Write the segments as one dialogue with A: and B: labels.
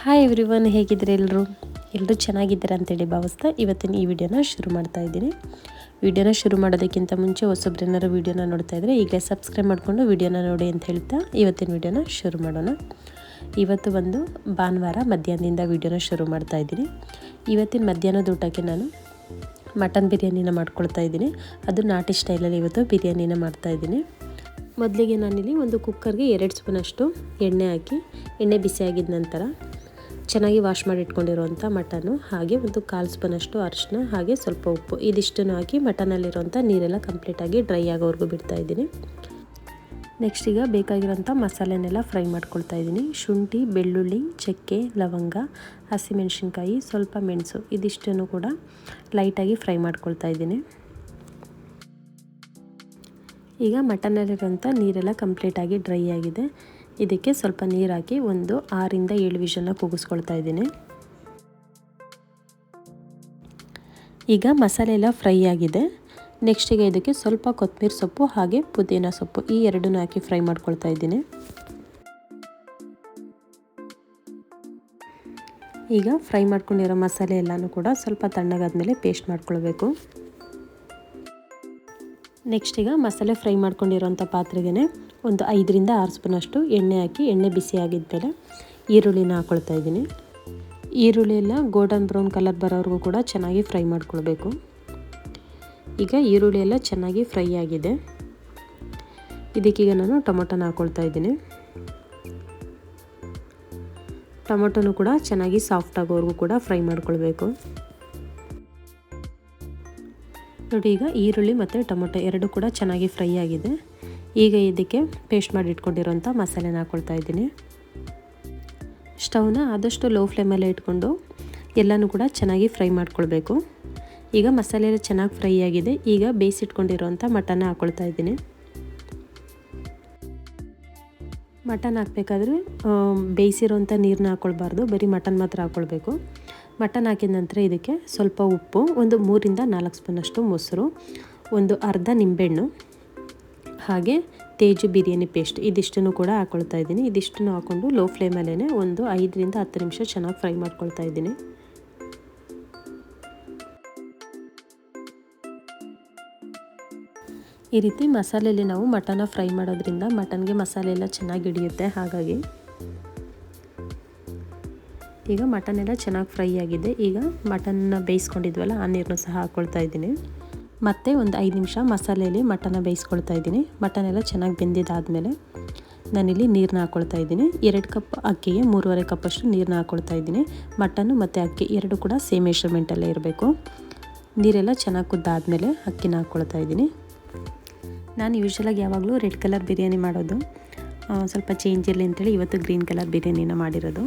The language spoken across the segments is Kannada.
A: ಹಾಯ್ ಎವ್ರಿ ಒನ್ ಹೇಗಿದ್ರೆ ಎಲ್ಲರೂ? ಎಲ್ಲರೂ ಚೆನ್ನಾಗಿದ್ದೀರಾ ಅಂತೇಳಿ ಭಾವಿಸ್ತಾ ಇವತ್ತಿನ ಈ ವಿಡಿಯೋನ ಶುರು ಮಾಡ್ತಾ ಇದ್ದೀನಿ. ವಿಡಿಯೋನ ಶುರು ಮಾಡೋದಕ್ಕಿಂತ ಮುಂಚೆ ಹೊಸೊಬ್ರೇನಾರು ವಿಡಿಯೋನ ನೋಡ್ತಾ ಇದ್ದರೆ ಈಗಲೇ ಸಬ್ಸ್ಕ್ರೈಬ್ ಮಾಡಿಕೊಂಡು ವಿಡಿಯೋನ ನೋಡಿ ಅಂತ ಹೇಳ್ತಾ ಇವತ್ತಿನ ವಿಡಿಯೋನ ಶುರು ಮಾಡೋಣ. ಇವತ್ತು ಒಂದು ಭಾನುವಾರ ಮಧ್ಯಾಹ್ನದಿಂದ ವಿಡಿಯೋನ ಶುರು ಮಾಡ್ತಾ ಇದ್ದೀನಿ. ಇವತ್ತಿನ ಮಧ್ಯಾಹ್ನದ ಊಟಕ್ಕೆ ನಾನು ಮಟನ್ ಬಿರಿಯಾನಿನ ಮಾಡ್ಕೊಳ್ತಾ ಇದ್ದೀನಿ. ಅದು ನಾಟಿ ಸ್ಟೈಲಲ್ಲಿ ಇವತ್ತು ಬಿರಿಯಾನಿನ ಮಾಡ್ತಾ ಇದ್ದೀನಿ. ಮೊದಲಿಗೆ ನಾನಿಲ್ಲಿ ಒಂದು ಕುಕ್ಕರ್ಗೆ ಎರಡು ಸ್ಪೂನಷ್ಟು ಎಣ್ಣೆ ಹಾಕಿ, ಎಣ್ಣೆ ಬಿಸಿಯಾಗಿದ್ದ ನಂತರ ಚೆನ್ನಾಗಿ ವಾಶ್ ಮಾಡಿ ಇಟ್ಕೊಂಡಿರುವಂಥ ಮಟನ್ನು ಹಾಗೆ ಒಂದು ಕಾಲು ಸ್ಪೂನಷ್ಟು ಅರಿಶಿನ, ಹಾಗೆ ಸ್ವಲ್ಪ ಉಪ್ಪು. ಇದಿಷ್ಟನ್ನು ಹಾಕಿ ಮಟನಲ್ಲಿರುವಂಥ ನೀರೆಲ್ಲ ಕಂಪ್ಲೀಟಾಗಿ ಡ್ರೈ ಆಗೋವರೆಗೂ ಬಿಡ್ತಾ ಇದ್ದೀನಿ. ನೆಕ್ಸ್ಟ್ ಈಗ ಬೇಕಾಗಿರೋಂಥ ಮಸಾಲೆನೆಲ್ಲ ಫ್ರೈ ಮಾಡ್ಕೊಳ್ತಾ ಇದ್ದೀನಿ. ಶುಂಠಿ, ಬೆಳ್ಳುಳ್ಳಿ, ಚಕ್ಕೆ, ಲವಂಗ, ಹಸಿಮೆಣಸಿನ್ಕಾಯಿ, ಸ್ವಲ್ಪ ಮೆಣಸು, ಇದಿಷ್ಟನ್ನು ಕೂಡ ಲೈಟಾಗಿ ಫ್ರೈ ಮಾಡ್ಕೊಳ್ತಾ ಇದ್ದೀನಿ. ಈಗ ಮಟನಲ್ಲಿರೋಂಥ ನೀರೆಲ್ಲ ಕಂಪ್ಲೀಟಾಗಿ ಡ್ರೈ ಆಗಿದೆ. ಇದಕ್ಕೆ ಸ್ವಲ್ಪ ನೀರು ಹಾಕಿ ಒಂದು ಆರಿಂದ ಏಳು ವಿಷಲ್ನ ಕೂಗಿಸ್ಕೊಳ್ತಾ ಇದ್ದೀನಿ. ಈಗ ಮಸಾಲೆ ಎಲ್ಲ ಫ್ರೈ ಆಗಿದೆ. ನೆಕ್ಸ್ಟಿಗೆ ಇದಕ್ಕೆ ಸ್ವಲ್ಪ ಕೊತ್ತಂಬರಿ ಸೊಪ್ಪು ಹಾಗೆ ಪುದೀನ ಸೊಪ್ಪು ಈ ಎರಡನ್ನೂ ಹಾಕಿ ಫ್ರೈ ಮಾಡ್ಕೊಳ್ತಾ ಇದ್ದೀನಿ. ಈಗ ಫ್ರೈ ಮಾಡ್ಕೊಂಡಿರೋ ಮಸಾಲೆ ಎಲ್ಲನೂ ಕೂಡ ಸ್ವಲ್ಪ ತಣ್ಣಗಾದ ಮೇಲೆ ಪೇಸ್ಟ್ ಮಾಡ್ಕೊಳ್ಬೇಕು. ನೆಕ್ಸ್ಟ್ ಈಗ ಮಸಾಲೆ ಫ್ರೈ ಮಾಡ್ಕೊಂಡಿರೋಂಥ ಪಾತ್ರೆಗೆ ಒಂದು ಐದರಿಂದ ಆರು ಸ್ಪೂನಷ್ಟು ಎಣ್ಣೆ ಹಾಕಿ, ಎಣ್ಣೆ ಬಿಸಿ ಆಗಿದ್ಮೇಲೆ ಈರುಳ್ಳಿನ ಹಾಕ್ಕೊಳ್ತಾ ಇದ್ದೀನಿ. ಈರುಳ್ಳಿ ಎಲ್ಲ ಗೋಲ್ಡನ್ ಬ್ರೌನ್ ಕಲರ್ ಬರೋವರೆಗೂ ಕೂಡ ಚೆನ್ನಾಗಿ ಫ್ರೈ ಮಾಡ್ಕೊಳ್ಬೇಕು. ಈಗ ಈರುಳ್ಳಿ ಎಲ್ಲ ಚೆನ್ನಾಗಿ ಫ್ರೈ ಆಗಿದೆ. ಇದಕ್ಕೀಗ ನಾನು ಟೊಮೊಟೊನ ಹಾಕ್ಕೊಳ್ತಾ ಇದ್ದೀನಿ. ಟೊಮೊಟೊನು ಕೂಡ ಚೆನ್ನಾಗಿ ಸಾಫ್ಟ್ ಆಗೋವರೆಗೂ ಕೂಡ ಫ್ರೈ ಮಾಡ್ಕೊಳ್ಬೇಕು. ನೋಡಿ, ಈಗ ಈರುಳ್ಳಿ ಮತ್ತು ಟೊಮೊಟೊ ಎರಡು ಕೂಡ ಚೆನ್ನಾಗಿ ಫ್ರೈ ಆಗಿದೆ. ಈಗ ಇದಕ್ಕೆ ಪೇಸ್ಟ್ ಮಾಡಿ ಇಟ್ಕೊಂಡಿರೋಂಥ ಮಸಾಲೆನ ಹಾಕ್ಕೊಳ್ತಾ ಇದ್ದೀನಿ. ಸ್ಟವ್ನ ಆದಷ್ಟು ಲೋ ಫ್ಲೇಮಲ್ಲಿ ಇಟ್ಕೊಂಡು ಎಲ್ಲನೂ ಕೂಡ ಚೆನ್ನಾಗಿ ಫ್ರೈ ಮಾಡ್ಕೊಳ್ಬೇಕು. ಈಗ ಮಸಾಲೆ ಎಲ್ಲ ಚೆನ್ನಾಗಿ ಫ್ರೈ ಆಗಿದೆ. ಈಗ ಬೇಯಿಸಿಟ್ಕೊಂಡಿರೋಂಥ ಮಟನ್ ಹಾಕ್ಕೊಳ್ತಾ ಇದ್ದೀನಿ. ಮಟನ್ ಹಾಕಬೇಕಾದ್ರೆ ಬೇಯಿಸಿರೋಂಥ ನೀರನ್ನ ಹಾಕ್ಕೊಳ್ಬಾರ್ದು ಬರೀ ಮಟನ್ ಮಾತ್ರ ಹಾಕ್ಕೊಳ್ಬೇಕು ಮಟನ್ ಹಾಕಿದ ನಂತರ ಇದಕ್ಕೆ ಸ್ವಲ್ಪ ಉಪ್ಪು, ಒಂದು ಮೂರಿಂದ ನಾಲ್ಕು ಸ್ಪೂನಷ್ಟು ಮೊಸರು, ಒಂದು ಅರ್ಧ ನಿಂಬೆಹಣ್ಣು, ಹಾಗೆ ತೇಜು ಬಿರಿಯಾನಿ ಪೇಸ್ಟ್ ಇದಿಷ್ಟನ್ನು ಕೂಡ ಹಾಕ್ಕೊಳ್ತಾ ಇದ್ದೀನಿ. ಇದಿಷ್ಟನ್ನು ಹಾಕ್ಕೊಂಡು ಲೋ ಫ್ಲೇಮಲ್ಲೇ ಒಂದು ಐದರಿಂದ ಹತ್ತು ನಿಮಿಷ ಚೆನ್ನಾಗಿ ಫ್ರೈ ಮಾಡ್ಕೊಳ್ತಾ ಇದ್ದೀನಿ. ಈ ರೀತಿ ಮಸಾಲೆಯಲ್ಲಿ ನಾವು ಮಟನ ಫ್ರೈ ಮಾಡೋದ್ರಿಂದ ಮಟನ್ಗೆ ಮಸಾಲೆ ಎಲ್ಲ ಚೆನ್ನಾಗಿ ಹಿಡಿಯುತ್ತೆ ಹಾಗಾಗಿ. ಈಗ ಮಟನ್ ಎಲ್ಲ ಚೆನ್ನಾಗಿ ಫ್ರೈ ಆಗಿದೆ. ಈಗ ಮಟನ್ನ ಬೇಯಿಸ್ಕೊಂಡಿದ್ವಲ್ಲ, ಆ ನೀರನ್ನು ಸಹ ಹಾಕ್ಕೊಳ್ತಾ ಇದ್ದೀನಿ. ಮತ್ತು ಒಂದು ಐದು ನಿಮಿಷ ಮಸಾಲೆಯಲ್ಲಿ ಮಟನ್ನ ಬೇಯಿಸ್ಕೊಳ್ತಾ ಇದ್ದೀನಿ. ಮಟನ್ ಎಲ್ಲ ಚೆನ್ನಾಗಿ ಬೆಂದಿದ್ದಾದಮೇಲೆ ನಾನಿಲ್ಲಿ ನೀರನ್ನ ಹಾಕ್ಕೊಳ್ತಾ ಇದ್ದೀನಿ. ಎರಡು ಕಪ್ ಅಕ್ಕಿಗೆ ಮೂರುವರೆ ಕಪ್ಪಷ್ಟು ನೀರನ್ನ ಹಾಕ್ಕೊಳ್ತಾ ಇದ್ದೀನಿ. ಮಟನ್ನು ಮತ್ತು ಅಕ್ಕಿ ಎರಡು ಕೂಡ ಸೇಮ್ ಮೆಷರ್ಮೆಂಟಲ್ಲೇ ಇರಬೇಕು. ನೀರೆಲ್ಲ ಚೆನ್ನಾಗಿ ಕುದ್ದಾದಮೇಲೆ ಅಕ್ಕಿನ ಹಾಕ್ಕೊಳ್ತಾ ಇದ್ದೀನಿ. ನಾನು ಯೂಶ್ವಲಾಗಿ ಯಾವಾಗಲೂ ರೆಡ್ ಕಲರ್ ಬಿರಿಯಾನಿ ಮಾಡೋದು ಸ್ವಲ್ಪ ಚೇಂಜ್ ಇರಲಿ ಅಂತೇಳಿ ಇವತ್ತು ಗ್ರೀನ್ ಕಲರ್ ಬಿರಿಯಾನಿನ ಮಾಡಿರೋದು.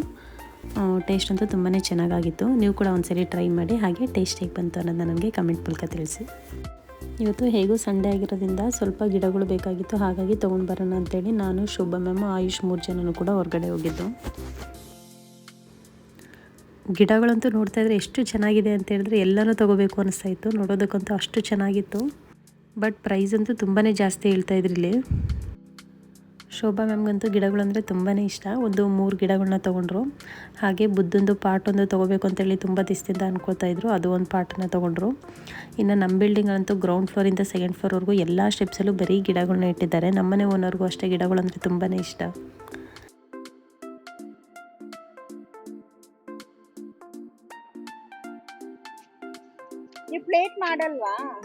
A: ಟೇಸ್ಟ್ ಅಂತೂ ತುಂಬಾ ಚೆನ್ನಾಗಾಗಿತ್ತು. ನೀವು ಕೂಡ ಒಂದ್ಸರಿ ಟ್ರೈ ಮಾಡಿ, ಹಾಗೆ ಟೇಸ್ಟ್ ಹೇಗೆ ಬಂತು ಅನ್ನೋದನ್ನ ನನಗೆ ಕಮೆಂಟ್ ಮೂಲಕ ತಿಳಿಸಿ. ಇವತ್ತು ಹೇಗೂ ಸಂಡೇ ಆಗಿರೋದ್ರಿಂದ ಸ್ವಲ್ಪ ಗಿಡಗಳು ಬೇಕಾಗಿತ್ತು, ಹಾಗಾಗಿ ತೊಗೊಂಡು ಬರೋಣ ಅಂತೇಳಿ ನಾನು, ಶುಭ ಮ್ಯಾಮ್ ಆಯುಷ್ ಮೂರು ಜನನೂ ಕೂಡ ಹೊರಗಡೆ ಹೋಗಿದ್ದು. ಗಿಡಗಳಂತೂ ನೋಡ್ತಾ ಇದ್ರೆ ಎಷ್ಟು ಚೆನ್ನಾಗಿದೆ ಅಂತ ಹೇಳಿದ್ರೆ ಎಲ್ಲನೂ ತೊಗೋಬೇಕು ಅನಿಸ್ತಾ ಇತ್ತು. ನೋಡೋದಕ್ಕಂತೂ ಅಷ್ಟು ಚೆನ್ನಾಗಿತ್ತು. ಬಟ್ ಪ್ರೈಸ್ ಅಂತೂ ತುಂಬಾ ಜಾಸ್ತಿ ಹೇಳ್ತಾ ಇದ್ರು ಇಲ್ಲಿ. ಶೋಭಾ ಮ್ಯಾಮ್ಗಂತೂ ಗಿಡಗಳಂದರೆ ತುಂಬಾ ಇಷ್ಟ. ಒಂದು ಮೂರು ಗಿಡಗಳನ್ನ ತೊಗೊಂಡ್ರು. ಹಾಗೆ ಬುದ್ಧಂದು ಪಾರ್ಟ್ ಒಂದು ತೊಗೋಬೇಕು ಅಂತೇಳಿ ತುಂಬ ದಿಸ್ತಿಂದ ಅನ್ಕೋತಾ ಇದ್ರು. ಅದು ಒಂದು ಪಾರ್ಟನ್ನ ತೊಗೊಂಡ್ರು. ಇನ್ನು ನಮ್ಮ ಬಿಲ್ಡಿಂಗ್ ಅಂತೂ ಗ್ರೌಂಡ್ ಫ್ಲೋರಿಂದ ಸೆಕೆಂಡ್ ಫ್ಲೋರ್ವರೆಗೂ ಎಲ್ಲ ಸ್ಟೆಪ್ಸಲ್ಲೂ ಬರೀ ಗಿಡಗಳನ್ನ ಇಟ್ಟಿದ್ದಾರೆ. ನಮ್ಮನೆ ಓನರ್ಗೂ ಅಷ್ಟೇ ಗಿಡಗಳಂದರೆ ತುಂಬಾ ಇಷ್ಟ.
B: ಪ್ಲೇಟ್ ಮಾಡಲ್ವಾ?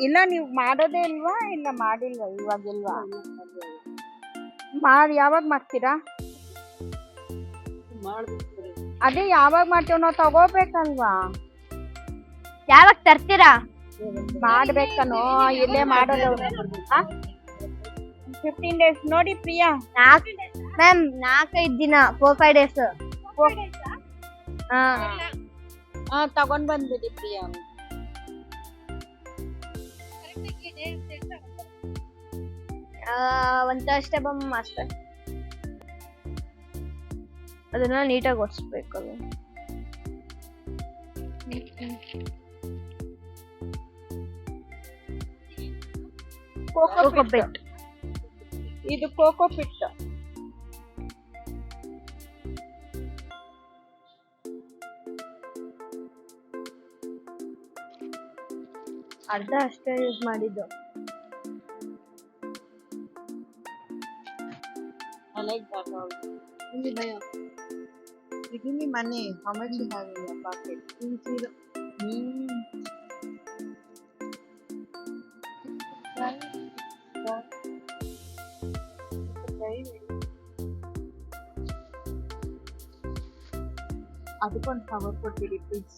B: ಇಲ್ಲ ನೀವು ಮಾಡೋದೇ ಇಲ್ವಾ? ಇಲ್ಲ ಮಾಡಿಲ್ವಾ? ಇವಾಗಿಲ್ವಾ? ಮಾಡಿ ಯಾವಾಗ ಮಾಡ್ತೀರಾ? ಅದೇ ಯಾವಾಗ ಮಾಡ್ತೀವಿ ನಾವು ತಗೋಬೇಕಲ್ವಾ?
C: ಯಾವಾಗ ತರ್ತೀರಾ?
B: ಮಾಡ್ಬೇಕನೋ ಇಲ್ಲೇ ಮಾಡೋದು. ಫಿಫ್ಟೀನ್ ಡೇಸ್ ನೋಡಿ ಪ್ರಿಯಾ.
C: ನಾಲ್ಕು ಮ್ಯಾಮ್ ನಾಲ್ಕೈದು ದಿನ ಫೋರ್ ಫೈವ್ ಡೇಸ್ ಹಾಂ.
B: ಹಾ ತಗೊಂಡ್ ಬಂದ್ಬಿಡಿ ಪ್ರಿಯಾ.
C: ಒಂದ್ ತರ್ಸ್ಡೇ ಬಮ್ ಅಷ್ಟೇ ಅದನ್ನ ನೀಟಾಗಿ ಒರೆಸ್ಬೇಕು
B: ಕೋಕೋ
C: ಕೋಕೋ
B: ಪಿಟ್ ಇದು ಕೋಕೋ ಪಿಟ್
C: ಅರ್ಧ ಅಷ್ಟೇ ಯೂಸ್ ಮಾಡಿದ್ದು
B: I like that also. Give me money. How much you have in your pocket? Zero. Mm. ಅದಕ್ಕೊಂದು ಕವರ್ ಕೊಟ್ಟಿರಿ ಪ್ಲೀಸ್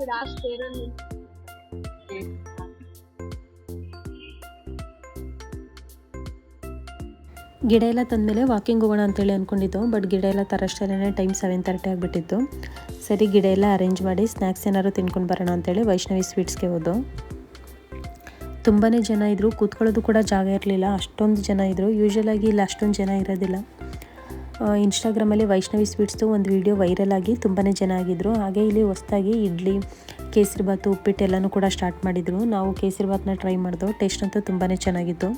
B: ಇಯರಲ್ಲಿ
A: ಗಿಡ ಎಲ್ಲ ತಂದಮೇಲೆ ವಾಕಿಂಗ್ ಹೋಗೋಣ ಅಂತೇಳಿ ಅಂದ್ಕೊಂಡಿದ್ದು ಬಟ್ ಗಿಡ ಎಲ್ಲ ತರಷ್ಟೇ ಟೈಮ್ ಸೆವೆನ್ ತರ್ಟಿ ಆಗಿಬಿಟ್ಟಿತ್ತು. ಸರಿ, ಗಿಡ ಎಲ್ಲ ಅರೇಂಜ್ ಮಾಡಿ ಸ್ನ್ಯಾಕ್ಸ್ ಏನಾದ್ರು ತಿನ್ಕೊಂಡು ಬರೋಣ ಅಂತೇಳಿ ವೈಷ್ಣವಿ ಸ್ವೀಟ್ಸ್ಗೆ ಹೋದು ತುಂಬಾ ಜನ ಇದ್ದರು ಕೂತ್ಕೊಳ್ಳೋದು ಕೂಡ ಜಾಗ ಇರಲಿಲ್ಲ, ಅಷ್ಟೊಂದು ಜನ ಇದ್ದರು ಯೂಶ್ವಲಾಗಿ ಇಲ್ಲಿ ಅಷ್ಟೊಂದು ಜನ ಇರೋದಿಲ್ಲ. ಇನ್ಸ್ಟಾಗ್ರಾಮಲ್ಲಿ ವೈಷ್ಣವಿ ಸ್ವೀಟ್ಸ್ದು ಒಂದು ವಿಡಿಯೋ ವೈರಲ್ ಆಗಿ ತುಂಬಾ ಜನ ಆಗಿದ್ದರು ಹಾಗೆ ಇಲ್ಲಿ ಹೊಸದಾಗಿ ಇಡ್ಲಿ ಕೇಸರಿಬಾತು ಉಪ್ಪಿಟ್ಟು ಎಲ್ಲನೂ ಕೂಡ ಸ್ಟಾರ್ಟ್ ಮಾಡಿದರು. ನಾವು ಕೇಸರಿಬಾತನ್ನ ಟ್ರೈ ಮಾಡಿದೆವು. ಟೇಸ್ಟ್ ಅಂತೂ ತುಂಬಾ ಚೆನ್ನಾಗಿತ್ತು.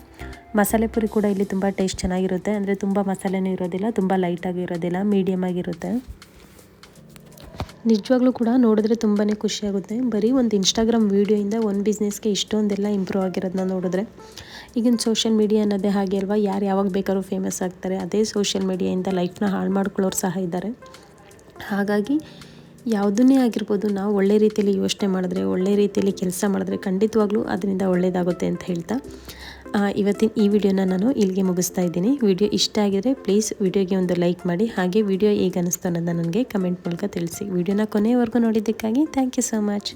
A: ಮಸಾಲೆ ಪುರಿ ಕೂಡ ಇಲ್ಲಿ ತುಂಬ ಟೇಸ್ಟ್ ಚೆನ್ನಾಗಿರುತ್ತೆ. ಅಂದರೆ ತುಂಬ ಮಸಾಲೆನೂ ಇರೋದಿಲ್ಲ, ತುಂಬ ಲೈಟಾಗಿ ಇರೋದಿಲ್ಲ ಮೀಡಿಯಮ್ ಆಗಿರುತ್ತೆ. ನಿಜವಾಗ್ಲೂ ಕೂಡ ನೋಡಿದ್ರೆ ತುಂಬಾ ಖುಷಿಯಾಗುತ್ತೆ ಬರೀ ಒಂದು ಇನ್ಸ್ಟಾಗ್ರಾಮ್ ವೀಡಿಯೋಯಿಂದ ಒಂದು ಬಿಸ್ನೆಸ್ಗೆ ಇಷ್ಟೊಂದೆಲ್ಲ ಇಂಪ್ರೂವ್ ಆಗಿರೋದನ್ನ ನೋಡಿದ್ರೆ. ಈಗಿನ ಸೋಷಿಯಲ್ ಮೀಡಿಯಾ ಅನ್ನೋದೇ ಹಾಗೆ ಅಲ್ವಾ? ಯಾರು ಯಾವಾಗ ಬೇಕಾದ್ರೂ ಫೇಮಸ್ ಆಗ್ತಾರೆ. ಅದೇ ಸೋಷಿಯಲ್ ಮೀಡಿಯಾಯಿಂದ ಲೈಫ್ನ ಹಾಳು ಮಾಡ್ಕೊಳ್ಳೋರು ಸಹ ಇದ್ದಾರೆ. ಹಾಗಾಗಿ ಯಾವುದನ್ನೇ ಆಗಿರ್ಬೋದು ನಾವು ಒಳ್ಳೆ ರೀತಿಯಲ್ಲಿ ಯೋಚನೆ ಮಾಡಿದ್ರೆ, ಒಳ್ಳೆ ರೀತಿಯಲ್ಲಿ ಕೆಲಸ ಮಾಡಿದ್ರೆ ಖಂಡಿತವಾಗ್ಲೂ ಅದರಿಂದ ಒಳ್ಳೆಯದಾಗುತ್ತೆ ಅಂತ ಹೇಳ್ತಾ. ಇವತ್ತಿನ ಈ ವಿಡಿಯೋನ ನಾನು ಇಲ್ಲಿಗೆ ಮುಗಿಸ್ತಾ ಇದ್ದೀನಿ. ವಿಡಿಯೋ ಇಷ್ಟ ಆಗಿದ್ರೆ ಪ್ಲೀಸ್ ವಿಡಿಯೋಗೆ ಒಂದು ಲೈಕ್ ಮಾಡಿ. ಹಾಗೆ ವಿಡಿಯೋ ಹೇಗೆ ಅನ್ನಿಸ್ತು ಅನ್ನೋದನ್ನ ನನಗೆ ಕಮೆಂಟ್ ಮೂಲಕ ತಿಳಿಸಿ. ವಿಡಿಯೋನ ಕೊನೆಯವರೆಗೂ ನೋಡಿದ್ದಕ್ಕಾಗಿ ಥ್ಯಾಂಕ್ ಯು ಸೊ ಮಚ್